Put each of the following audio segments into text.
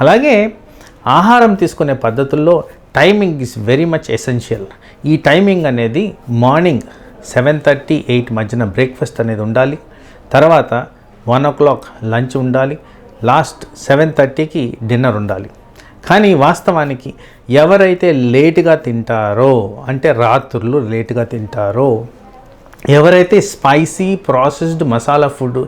అలాగే ఆహారం తీసుకునే పద్ధతుల్లో timing is very much essential. ఈ టైమింగ్ అనేది మార్నింగ్ సెవెన్ థర్టీ ఎయిట్ మధ్యన బ్రేక్ఫాస్ట్ అనేది ఉండాలి. తర్వాత వన్ ఓ క్లాక్ లంచ్ ఉండాలి. లాస్ట్ సెవెన్ థర్టీకి డిన్నర్ ఉండాలి. కానీ వాస్తవానికి ఎవరైతే లేటుగా తింటారో అంటే రాత్రులు లేటుగా తింటారో ఎవరైతే స్పైసీ ప్రాసెస్డ్ మసాలా ఫుడ్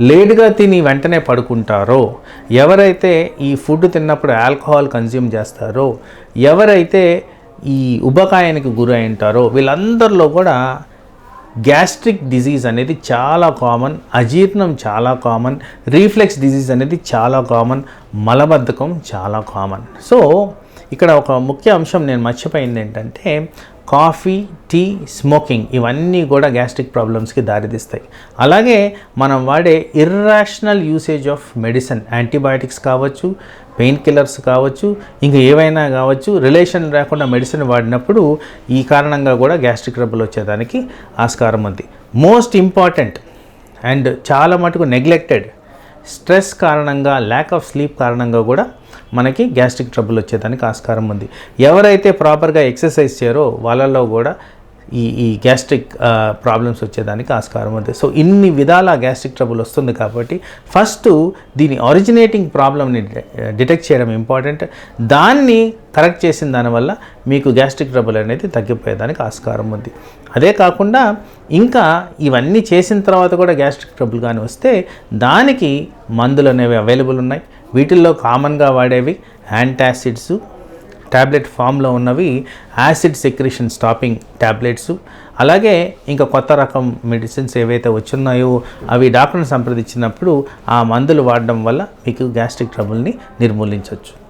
లేటుగా తిని వెంటనే పడుకుంటారో ఎవరైతే ఈ ఫుడ్ తిన్నప్పుడు ఆల్కహాల్ కన్జ్యూమ్ చేస్తారో ఎవరైతే ఈ ఉబకాయానికి గురి ఉంటారో వీళ్ళందరిలో కూడా గ్యాస్ట్రిక్ డిజీజ్ అనేది చాలా కామన్ అజీర్ణం చాలా కామన్ రీఫ్లెక్స్ డిజీజ్ అనేది చాలా కామన్ మలబద్ధకం చాలా కామన్. సో ఇక్కడ ఒక ముఖ్య అంశం నేను మర్చిపోయింది ఏంటంటే కాఫీ టీ స్మోకింగ్ ఇవన్నీ కూడా గ్యాస్ట్రిక్ ప్రాబ్లమ్స్కి దారితీస్తాయి. అలాగే మనం వాడే irrational usage of medicine antibiotics కావచ్చు పెయిన్ కిల్లర్స్ కావచ్చు ఇంకా ఏవైనా కావచ్చు రిలేషన్ లేకుండా మెడిసిన్ వాడినప్పుడు ఈ కారణంగా కూడా గ్యాస్ట్రిక్ ట్రబుల్ వచ్చేదానికి ఆస్కారం ఉంది. మోస్ట్ ఇంపార్టెంట్ అండ్ చాలా మటుకు నెగ్లెక్టెడ్ స్ట్రెస్ కారణంగా ల్యాక్ ఆఫ్ స్లీప్ కారణంగా కూడా మనకి గ్యాస్ట్రిక్ ట్రబుల్ వచ్చేదానికి ఆస్కారం ఉంది. ఎవరైతే ప్రాపర్గా ఎక్సర్సైజ్ చేయరో వాళ్ళల్లో కూడా ఈ ఈ గ్యాస్ట్రిక్ ప్రాబ్లమ్స్ వచ్చేదానికి ఆస్కారం ఉంది. సో ఇన్ని విధాల గ్యాస్ట్రిక్ ట్రబుల్ వస్తుంది కాబట్టి ఫస్ట్ దీని ఒరిజినేటింగ్ ప్రాబ్లమ్ని డిటెక్ట్ చేయడం ఇంపార్టెంట్. దాన్ని కరెక్ట్ చేసిన దానివల్ల మీకు గ్యాస్ట్రిక్ ట్రబుల్ అనేది తగ్గిపోయేదానికి ఆస్కారం ఉంది. అదే కాకుండా ఇంకా ఇవన్నీ చేసిన తర్వాత కూడా గ్యాస్ట్రిక్ ట్రబుల్ కానీ వస్తే దానికి మందులు అనేవి అవైలబుల్ ఉన్నాయి. వీటిల్లో కామన్గా వాడేవి యాంటాసిడ్స్ ట్యాబ్లెట్ ఫామ్లో ఉన్నవి యాసిడ్ సెక్రేషన్ స్టాపింగ్ ట్యాబ్లెట్స్ అలాగే ఇంకా కొత్త రకం మెడిసిన్స్ ఏవైతే వచ్చున్నాయో అవి డాక్టర్ని సంప్రదించినప్పుడు ఆ మందులు వాడడం వల్ల మీకు గ్యాస్ట్రిక్ ట్రబుల్ని నిర్మూలించవచ్చు.